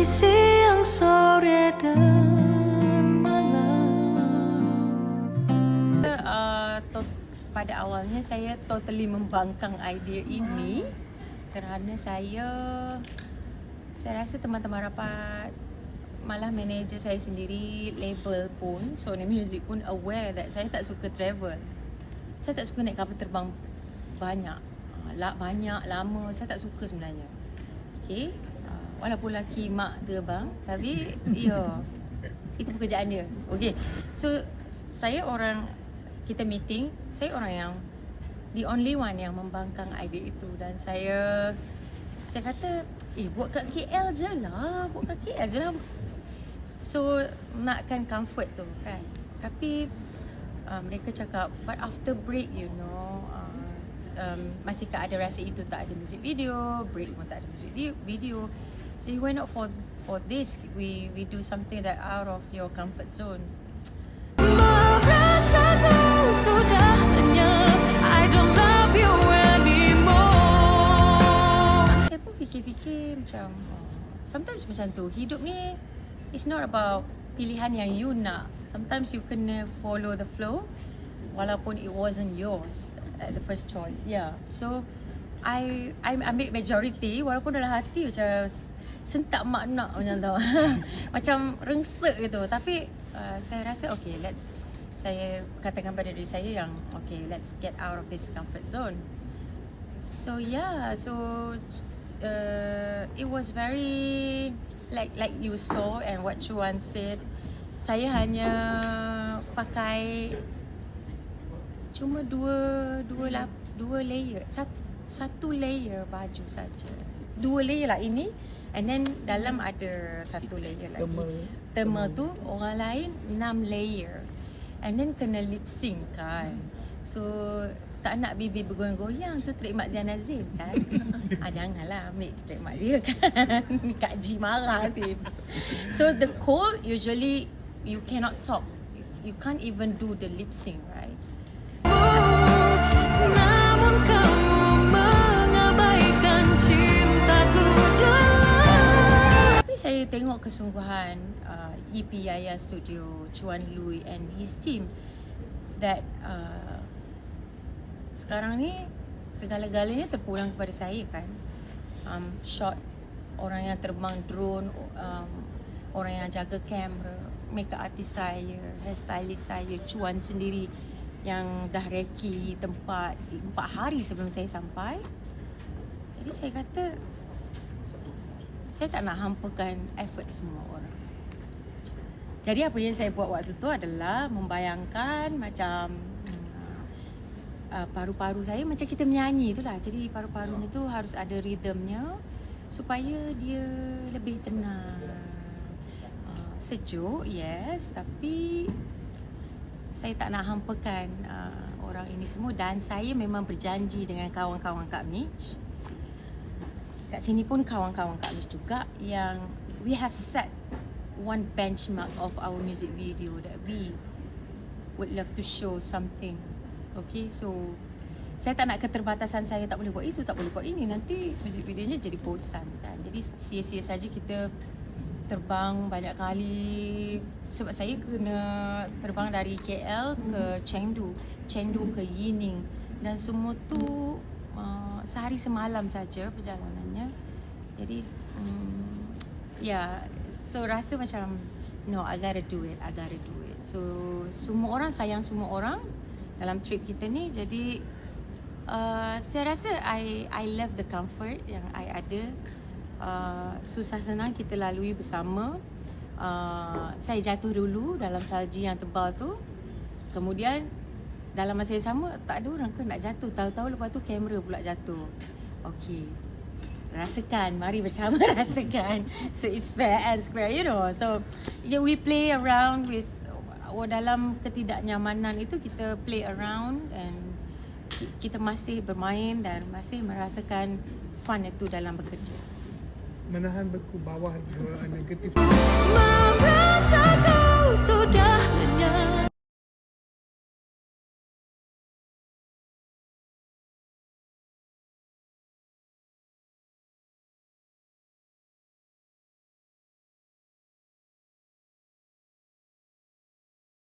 Siang sore dan malam. Uh, pada awalnya saya totally membangkang idea ini kerana saya saya rasa teman-teman rapat malah manager saya sendiri label pun Sony Music pun aware that saya tak suka travel. Saya tak suka naik kapal terbang banyak. La- banyak lama. Saya tak suka sebenarnya. Okay walaupun laki mak terbang tapi ya itu pekerjaan dia. Okay. So saya orang kita meeting saya orang yang the only one yang membangkang idea itu. Dan saya saya kata eh buat kat KL je lah buat kat KL je lah. So nakkan comfort tu kan. Tapi uh, mereka cakap but after break you know uh, um, masihkah ada rasa itu tak ada music video break pun tak ada music video so why not for for this? We we do something that out of your comfort zone. I don't love you anymore saya pun fikir-fikir macam sometimes macam tu. Hidup ni it's not about pilihan yang you nak. Sometimes you kena follow the flow walaupun it wasn't yours at the first choice. Yeah. So I I ambil majority walaupun dalam hati macam sentak mak nak macam tu macam rengsek gitu tapi uh, saya rasa okay let's saya katakan pada diri saya yang okay let's get out of this comfort zone So yeah, so uh, it was very like like you saw and what Chuan said. Saya hanya pakai cuma dua dua lap, dua layer, satu, satu layer baju saja. Dua layer lah ini and then dalam ada satu layer lagi. Thermal. Thermal tu orang lain enam layer. And then kena lip sync kan. So tak nak bibir bergoyang-goyang tu trademark Zian Azim kan. ah janganlah ambil trademark dia kan. Kak G marah nanti. So the call usually you cannot talk. You can't even do the lip sync, right? Saya tengok kesungguhan uh, EP Yaya Studio, Chuan Lui and his team that uh, sekarang ni segala-galanya terpulang kepada saya kan. Um, shot orang yang terbang drone, um, orang yang jaga kamera, makeup artist saya, hairstylist saya, Chuan sendiri yang dah reki tempat 4 hari sebelum saya sampai. Jadi saya kata saya tak nak hampakan effort semua orang. Jadi apa yang saya buat waktu tu adalah membayangkan macam uh, paru-paru saya macam kita menyanyi tu lah. Jadi paru-parunya tu harus ada rhythmnya supaya dia lebih tenang. Uh, sejuk, yes. Tapi saya tak nak hampakan uh, orang ini semua dan saya memang berjanji dengan kawan-kawan Kak Mitch kat sini pun kawan-kawan Kak Mish juga yang we have set one benchmark of our music video that we would love to show something. Okay, so saya tak nak keterbatasan saya tak boleh buat itu, tak boleh buat ini. Nanti music videonya jadi bosan kan. Jadi sia-sia saja kita terbang banyak kali sebab saya kena terbang dari KL ke Chengdu, Chengdu ke Yining dan semua tu uh, sehari semalam saja perjalanannya. Jadi um, ya, yeah, so rasa macam no, I gotta do it, I gotta do it. So semua orang sayang semua orang dalam trip kita ni. Jadi uh, saya rasa I I love the comfort yang I ada. Uh, susah senang kita lalui bersama. Uh, saya jatuh dulu dalam salji yang tebal tu. Kemudian dalam masa yang sama tak ada orang ke nak jatuh. Tahu-tahu lepas tu kamera pula jatuh. Okey. Rasakan, mari bersama rasakan. So it's fair and square, you know. So yeah, we play around with oh, dalam ketidaknyamanan itu kita play around and ki- kita masih bermain dan masih merasakan fun itu dalam bekerja. Menahan beku bawah dua negatif